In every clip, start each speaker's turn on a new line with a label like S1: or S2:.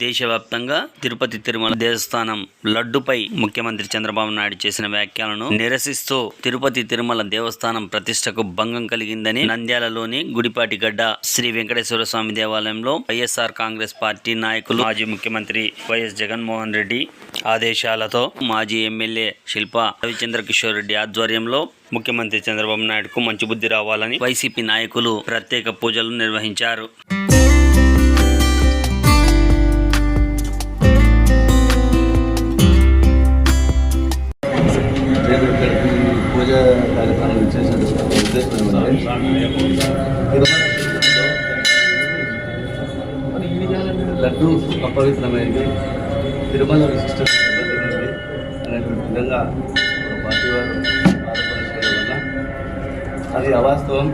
S1: దేశవ్యాప్తంగా తిరుపతి తిరుమల దేవస్థానం లడ్డుపై ముఖ్యమంత్రి చంద్రబాబు నాయుడు చేసిన వ్యాఖ్యలను నిరసిస్తూ తిరుపతి తిరుమల దేవస్థానం ప్రతిష్టకు భంగం కలిగిందని నంద్యాలలోని గుడిపాటిగడ్డ శ్రీ వెంకటేశ్వర స్వామి దేవాలయంలో వైఎస్ఆర్ కాంగ్రెస్ పార్టీ నాయకులు మాజీ ముఖ్యమంత్రి వైఎస్ జగన్మోహన్ రెడ్డి ఆదేశాలతో మాజీ ఎమ్మెల్యే శిల్ప రవిచంద్ర కిషోర్ రెడ్డి ఆధ్వర్యంలో ముఖ్యమంత్రి చంద్రబాబు నాయుడుకు మంచి బుద్ధి రావాలని వైసీపీ నాయకులు ప్రత్యేక పూజలు నిర్వహించారు.
S2: చేసేందుకు ఉద్దేశం లడ్డు అపవిత్రమైంది తిరుమల విశిష్టత అనేటువంటి విధంగా పార్టీ వారు ఆరోపణ చేయడం వల్ల అది అవాస్తవం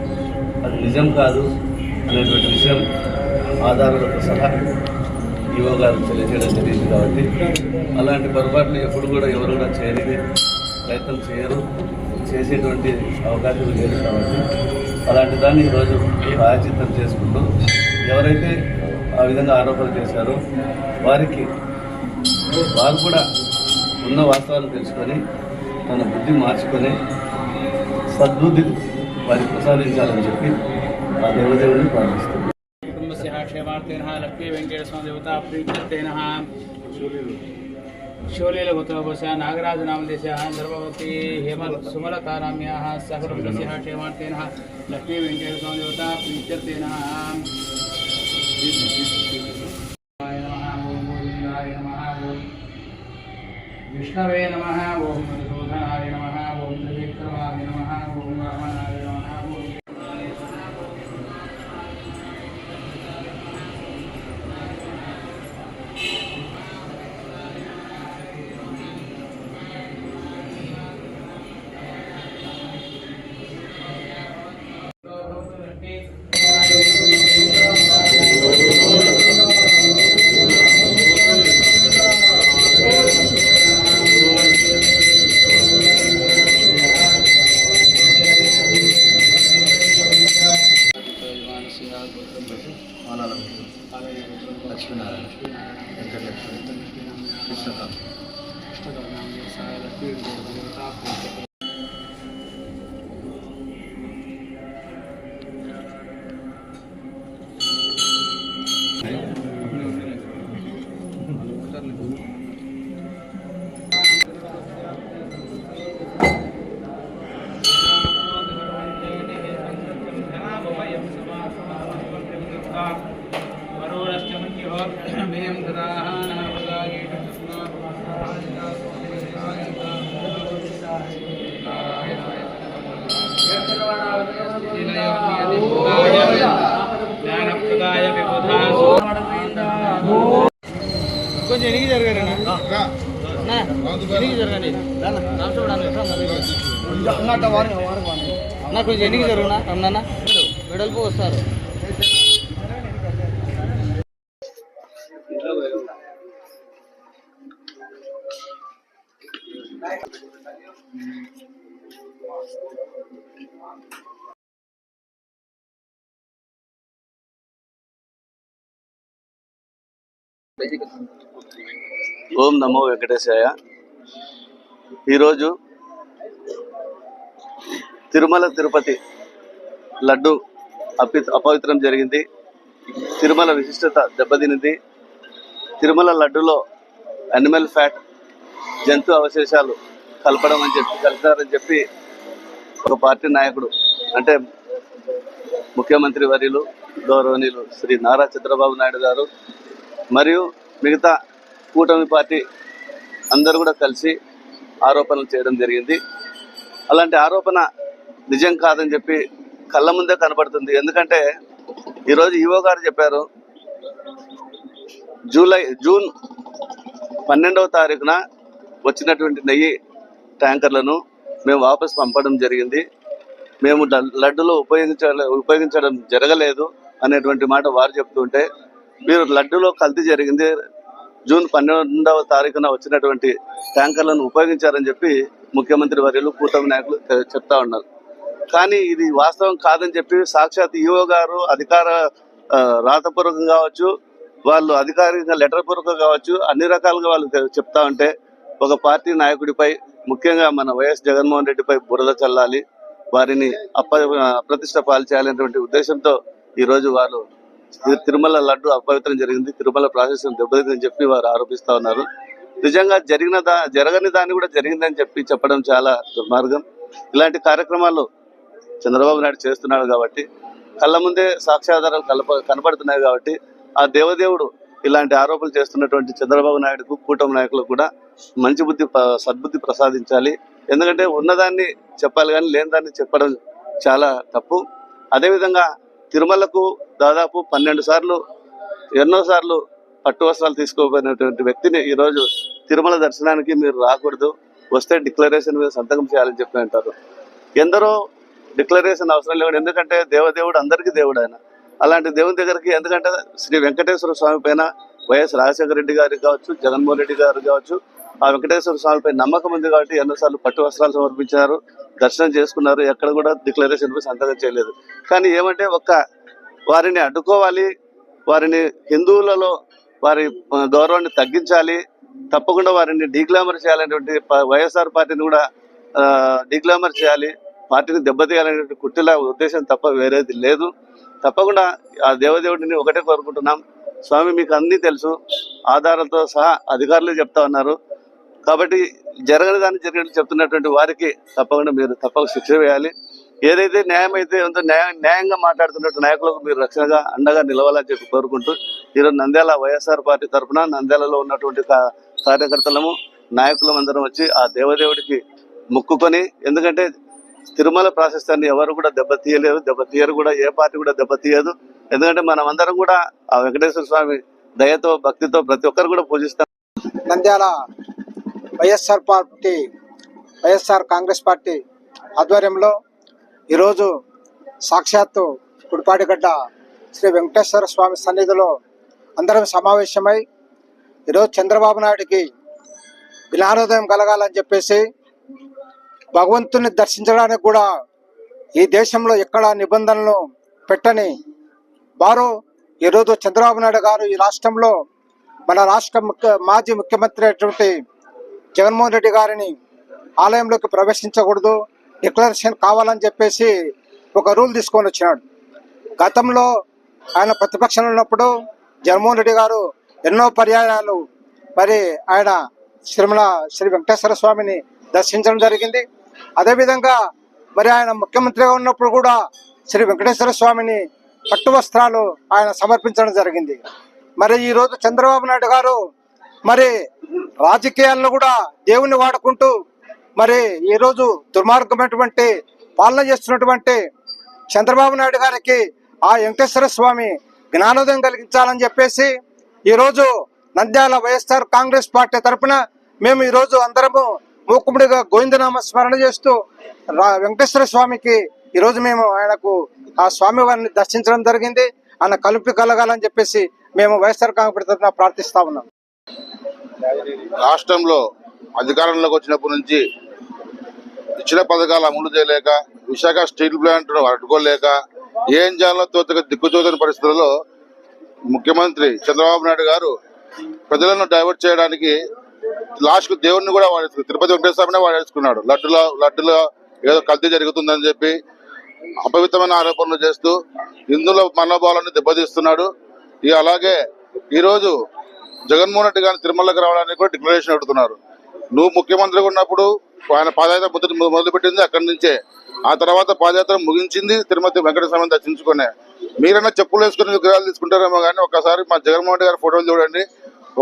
S2: అది నిజం కాదు అనేటువంటి విషయం ఆధారాలతో సహా ఈవో గారు తెలియజేయడం జరిగింది కాబట్టి అలాంటి పొరపాట్లు ఎప్పుడు కూడా ఎవరు కూడా చేయలేదు ప్రయత్నం చేయరు. చేసేటువంటి అవకాశం లేదు కాబట్టి అలాంటి దాన్ని ఈరోజు ప్రాయచిత్తం చేసుకుంటూ ఎవరైతే ఆ విధంగా ఆరోపణలు చేశారో వారికి వారు కూడా ఉన్న వాస్తవాలు తెలుసుకొని తన బుద్ధి మార్చుకొని సద్బుద్ధి వారి ప్రసాదించాలని చెప్పి ఆ దేవదేవుని ప్రార్థిస్తున్నారు
S3: కుటుంబ క్షేమార్థేన లక్ష్మీ వెంకటేశ్వర దేవత ప్రీతిన शिवलील गोत्रवश नागराज नामदेश धर्मवती हेमल सुमलताराम्या सहकुटुंबस्य क्षेमार्थेन लक्ष्मी वेङ्कटेशदेवता विष्णवे नम, ओम शोधनाय मधुसूदनाय
S2: లక్ష్మీనారాయణ వెంకటలక్ష్మి కృష్ణకాంత్ కొంచెం జరగారు ఎనికి జరగండి. నా కొంచెం ఎనికి జరుగునా? అన్న వెడల్పు వస్తారు. ఓం నమో వెంకటేశాయ. ఈరోజు తిరుమల తిరుపతి లడ్డు అపి అపవిత్రం జరిగింది. తిరుమల విశిష్టత దెబ్బతినింది. తిరుమల లడ్డులో అనిమల్ ఫ్యాట్ జంతు అవశేషాలు కలపడం అని చెప్పి కలిపారని చెప్పి ఒక పార్టీ నాయకుడు అంటే ముఖ్యమంత్రి వర్యులు గౌరవనీయులు శ్రీ నారా చంద్రబాబు నాయుడు గారు మరియు మిగతా కూటమి పార్టీ అందరూ కూడా కలిసి ఆరోపణలు చేయడం జరిగింది. అలాంటి ఆరోపణ నిజం కాదని చెప్పి కళ్ళ ముందే కనబడుతుంది. ఎందుకంటే ఈరోజు ఈవో గారు చెప్పారు జూలై జూన్ పన్నెండవ తారీఖున వచ్చినటువంటి నెయ్యి ట్యాంకర్లను మేము వాపసు పంపడం జరిగింది. మేము ల- లడ్డులో ఉపయోగించ ఉపయోగించడం జరగలేదు అనేటువంటి మాట వారు చెప్తుంటే మీరు లడ్డులో కల్తీ జరిగింది జూన్ పన్నెండవ తారీఖున వచ్చినటువంటి ట్యాంకర్లను ఉపయోగించారని చెప్పి ముఖ్యమంత్రి వర్యులు కూటమి నాయకులు చెప్తా ఉన్నారు. కానీ ఇది వాస్తవం కాదని చెప్పి సాక్షాత్ ఈఓ గారు అధికార రాతపూర్వకం కావచ్చు వాళ్ళు అధికారికంగా లెటర్ పూర్వకం కావచ్చు అన్ని రకాలుగా వాళ్ళు చెప్తా ఉంటే ఒక పార్టీ నాయకుడిపై ముఖ్యంగా మన వైఎస్ జగన్మోహన్ రెడ్డిపై బురద చల్లాలి వారిని అప్ప అప్రతిష్ట పాలు చేయాలనేటువంటి ఉద్దేశంతో ఈ రోజు ఇది తిరుమల లడ్డు అపవిత్రం జరిగింది. తిరుమల ప్రాసెస్ దెబ్బతిందని చెప్పి వారు ఆరోపిస్తా ఉన్నారు. నిజంగా జరిగిన దా జరగని దాన్ని కూడా జరిగిందని చెప్పి చెప్పడం చాలా దుర్మార్గం. ఇలాంటి కార్యక్రమాలు చంద్రబాబు నాయుడు చేస్తున్నాడు కాబట్టి కళ్ళ ముందే సాక్ష్యాధారాలు కలప కనపడుతున్నాయి కాబట్టి ఆ దేవదేవుడు ఇలాంటి ఆరోపణలు చేస్తున్నటువంటి చంద్రబాబు నాయుడుకు కూటమి నాయకులకు కూడా మంచి బుద్ధి సద్బుద్ధి ప్రసాదించాలి. ఎందుకంటే ఉన్నదాన్ని చెప్పాలి కానీ లేని దాన్ని చెప్పడం చాలా తప్పు. అదేవిధంగా తిరుమలకు దాదాపు పన్నెండు సార్లు ఎన్నో సార్లు పట్టు వస్త్రాలు తీసుకోబోయినటువంటి వ్యక్తిని ఈరోజు తిరుమల దర్శనానికి మీరు రాకూడదు. వస్తే డిక్లరేషన్ మీద సంతకం చేయాలని చెప్పి అంటారు. ఎందరో డిక్లరేషన్ అవసరం లేవు ఎందుకంటే దేవదేవుడు అందరికీ దేవుడు ఆయన. అలాంటి దేవుని దగ్గరికి ఎందుకంటే శ్రీ వెంకటేశ్వర స్వామి పైన వైఎస్ రాజశేఖర రెడ్డి గారికి కావచ్చు జగన్మోహన్ రెడ్డి గారు కావచ్చు ఆ వెంకటేశ్వర స్వామిపై నమ్మకం ఉంది కాబట్టి ఎన్నోసార్లు పట్టు వస్త్రాలు సమర్పించారు దర్శనం చేసుకున్నారు ఎక్కడ కూడా డిక్లరేషన్ పై సంతకం చేయలేదు. కానీ ఏమంటే ఒక్క వారిని అడ్డుకోవాలి వారిని హిందువులలో వారి గౌరవాన్ని తగ్గించాలి తప్పకుండా వారిని డీగ్లామర్ చేయాలనేటువంటి వైఎస్ఆర్ పార్టీని కూడా డీగ్లామర్ చేయాలి పార్టీని దెబ్బతీయాలనేటువంటి కుట్టిల ఉద్దేశం తప్ప వేరేది లేదు. తప్పకుండా ఆ దేవదేవుడిని ఒకటే కోరుకుంటున్నాం. స్వామి మీకు అన్నీ తెలుసు ఆధారాలతో సహా అధికారులు చెప్తా ఉన్నారు. కాబట్టి జరగని దాన్ని జరిగినట్టు చెప్తున్నటువంటి వారికి తప్పకుండా మీరు తప్పక శిక్ష వేయాలి. ఏదైతే న్యాయం అయితే ఉందో న్యాయ న్యాయంగా మాట్లాడుతున్నట్టు నాయకులకు మీరు రక్షణగా అండగా నిలవాలని చెప్పి కోరుకుంటూ ఈరోజు నంద్యాల వైఎస్ఆర్ పార్టీ తరఫున నంద్యాలలో ఉన్నటువంటి కా- కార్యకర్తలము నాయకులం అందరం వచ్చి ఆ దేవదేవుడికి మొక్కుకొని ఎందుకంటే తిరుమల ప్రాశస్త్యాన్ని ఎవరు కూడా దెబ్బతీయలేరు దెబ్బతీయరు కూడా ఏ పార్టీ కూడా దెబ్బతీయదు ఎందుకంటే మనం అందరం కూడా ఆ వెంకటేశ్వర స్వామి దయతో భక్తితో ప్రతి ఒక్కరు కూడా పూజిస్తాం.
S4: Nandyal YSR party YSR Congress party ఆధ్వర్యంలో ఈరోజు సాక్షాత్తు గుడిపాటిగడ్డ శ్రీ వెంకటేశ్వర స్వామి సన్నిధిలో అందరం సమావేశమై ఈరోజు చంద్రబాబు నాయుడికి జ్ఞానోదయం కలగాలని చెప్పేసి భగవంతుని దర్శించడానికి కూడా ఈ దేశంలో ఎక్కడ నిబంధనలు పెట్టని వారు ఈరోజు చంద్రబాబు నాయుడు గారు ఈ రాష్ట్రంలో మన రాష్ట్ర ముఖ్య మాజీ ముఖ్యమంత్రి అయినటువంటి జగన్మోహన్ రెడ్డి గారిని ఆలయంలోకి ప్రవేశించకూడదు డిక్లరేషన్ కావాలని చెప్పేసి ఒక రూల్ తీసుకొని వచ్చినాడు. గతంలో ఆయన ప్రతిపక్షంలో ఉన్నప్పుడు జగన్మోహన్ రెడ్డి గారు ఎన్నో పర్యాయాలు మరి ఆయన తిరుమల శ్రీ వెంకటేశ్వర స్వామిని దర్శించడం జరిగింది. అదేవిధంగా మరి ఆయన ముఖ్యమంత్రిగా ఉన్నప్పుడు కూడా శ్రీ వెంకటేశ్వర స్వామిని పట్టు వస్త్రాలు ఆయన సమర్పించడం జరిగింది. మరి ఈరోజు చంద్రబాబు నాయుడు గారు మరి రాజకీయాల్లో కూడా దేవుని వాడుకుంటూ మరి ఈ రోజు దుర్మార్గమైనటువంటి పాలన చేస్తున్నటువంటి చంద్రబాబు నాయుడు గారికి ఆ వెంకటేశ్వర స్వామి జ్ఞానోదయం కలిగించాలని చెప్పేసి ఈ రోజు నంద్యాల వైఎస్ఆర్ కాంగ్రెస్ పార్టీ తరఫున మేము ఈ రోజు అందరము మూకుముడిగా గోవిందనామ స్మరణ చేస్తూ రా- వెంకటేశ్వర స్వామికి ఈరోజు మేము ఆయనకు ఆ స్వామి వారిని దర్శించడం జరిగింది. ఆయన కలుపు కలగాలని చెప్పేసి మేము వైఎస్ఆర్ కాంగ్రెస్ తరఫున ప్రార్థిస్తా ఉన్నాం.
S5: రాష్ట్రంలో అధికారంలోకి వచ్చినప్పటి నుంచి ఇచ్చిన పథకాలు అమలు చేయలేక విశాఖ స్టీల్ ప్లాంట్ను అడ్డుకోలేక ఏం చేయాలో తోచక దిక్కుతోచని పరిస్థితుల్లో ముఖ్యమంత్రి చంద్రబాబు నాయుడు గారు ప్రజలను డైవర్ట్ చేయడానికి లాస్ట్కు దేవుడిని కూడా వాడేసుకు తిరుపతి వెంకటేశ్వరనే వాడేసుకున్నాడు. లడ్డులో లడ్డులో ఏదో కల్తీ జరుగుతుందని చెప్పి అపవిత్రమైన ఆరోపణలు చేస్తూ హిందువుల మనోభావాలను దెబ్బతీస్తున్నాడు. ఇక అలాగే ఈరోజు జగన్మోహన్ రెడ్డి గారిని తిరుమలకి రావడానికి కూడా డిక్లరేషన్ అడుగుతున్నారు నువ్వు ముఖ్యమంత్రిగా ఉన్నప్పుడు ఆయన పాదయాత్ర మొదటి మొదలుపెట్టింది అక్కడి నుంచే. ఆ తర్వాత పాదయాత్ర ముగించింది తిరుమతి వెంకటస్వామిని దర్శించుకునే. మీరైనా చెప్పులు వేసుకుని విగ్రహాలు తీసుకుంటారేమో కానీ ఒకసారి మా జగన్మోహన్ రెడ్డి గారి ఫోటోలు చూడండి.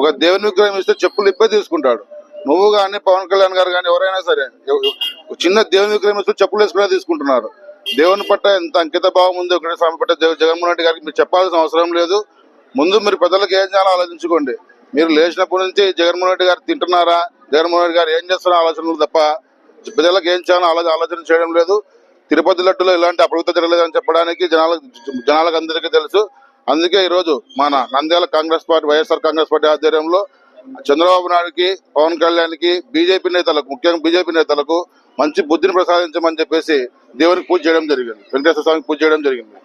S5: ఒక దేవుని విగ్రహం ఇస్తే చెప్పులు ఇప్పే తీసుకుంటాడు. నువ్వు కానీ పవన్ కళ్యాణ్ గారు కానీ ఎవరైనా సరే చిన్న దేవుని విగ్రహం ఇస్తే చెప్పులు వేసుకునే తీసుకుంటున్నారు. దేవుని పట్ల ఎంత అంకిత భావం ఉంది ఒకటి స్వామి పట్ల జగన్మోహన్ రెడ్డి గారికి మీరు చెప్పాల్సిన అవసరం లేదు. ముందు మీరు ప్రజలకు ఏం చేయాలో ఆలోచించుకోండి. మీరు లేచినప్పటి నుంచి జగన్మోహన్ రెడ్డి గారు తింటున్నారా? జగన్మోహన్ రెడ్డి గారు ఏం చేస్తున్నారో ఆలోచనలు తప్ప ప్రజలకు ఏం చేయాలో ఆలోచన ఆలోచన చేయడం లేదు. తిరుపతి లడ్డులో ఇలాంటి అప్రవృత్తి జరగలేదని చెప్పడానికి జనాలకు జనాలకు అందరికీ తెలుసు. అందుకే ఈరోజు మన Nandyal Congress party YSR Congress party ఆధ్వర్యంలో చంద్రబాబు నాయుడుకి పవన్ కళ్యాణ్కి బీజేపీ నేతలకు ముఖ్యంగా బీజేపీ నేతలకు మంచి బుద్ధిని ప్రసాదించమని చెప్పేసి దేవునికి పూజ చేయడం జరిగింది. వెంకటేశ్వర స్వామికి పూజ చేయడం జరిగింది.